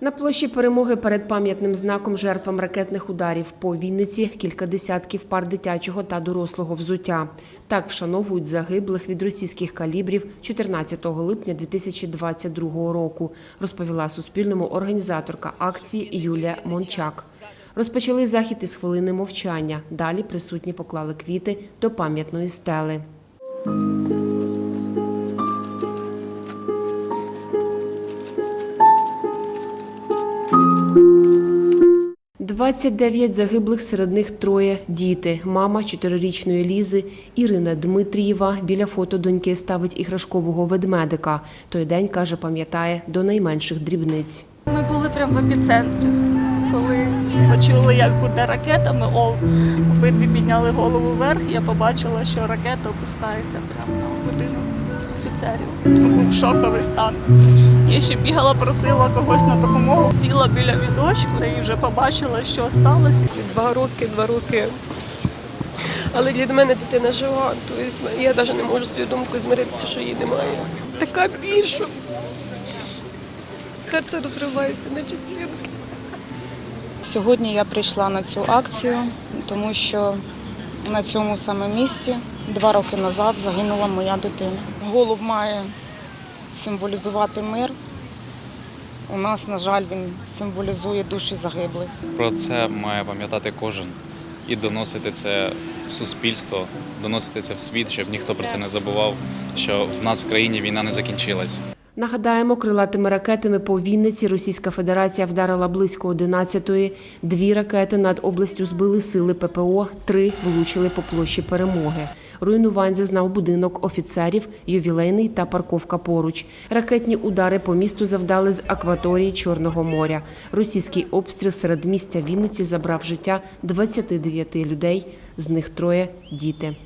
На площі перемоги перед пам'ятним знаком жертвам ракетних ударів по Вінниці кілька десятків пар дитячого та дорослого взуття. Так вшановують загиблих від російських калібрів 14 липня 2022 року, розповіла Суспільному організаторка акції Юлія Мончак. Розпочали захід із хвилини мовчання. Далі присутні поклали квіти до пам'ятної стели. 29 загиблих, серед них троє діти. Мама чотирирічної Лізи Ірина Дмитрієва біля фото доньки ставить іграшкового ведмедика. Той день, каже, пам'ятає до найменших дрібниць. Ми були прямо в епіцентрі. Коли почули, як буде ракета, ми о, обидві підняли голову вверх. Я побачила, що ракета опускається прямо на будинок офіцерів. Був шоковий стан. Я ще бігала, просила когось на допомогу, сіла біля візочку і вже побачила, що сталося. Ці два роки, два роки. Але для мене дитина жива, тобто я навіть не можу свою думку змиритися, що її немає. Така біль, що серце розривається на частинки. Сьогодні я прийшла на цю акцію, тому що на цьому саме місці два роки назад загинула моя дитина. Голуб має символізувати мир. У нас, на жаль, він символізує душі загиблих. Про це має пам'ятати кожен і доносити це в суспільство, доносити це в світ, щоб ніхто про це не забував, що в нас в країні війна не закінчилась. Нагадаємо, крилатими ракетами по Вінниці Російська Федерація вдарила близько 11-ї. Дві ракети над областю збили сили ППО, три влучили по площі перемоги. Руйнувань зазнав будинок офіцерів, ювілейний та парковка поруч. Ракетні удари по місту завдали з акваторії Чорного моря. Російський обстріл серед місця Вінниці забрав життя 29 людей, з них троє – діти.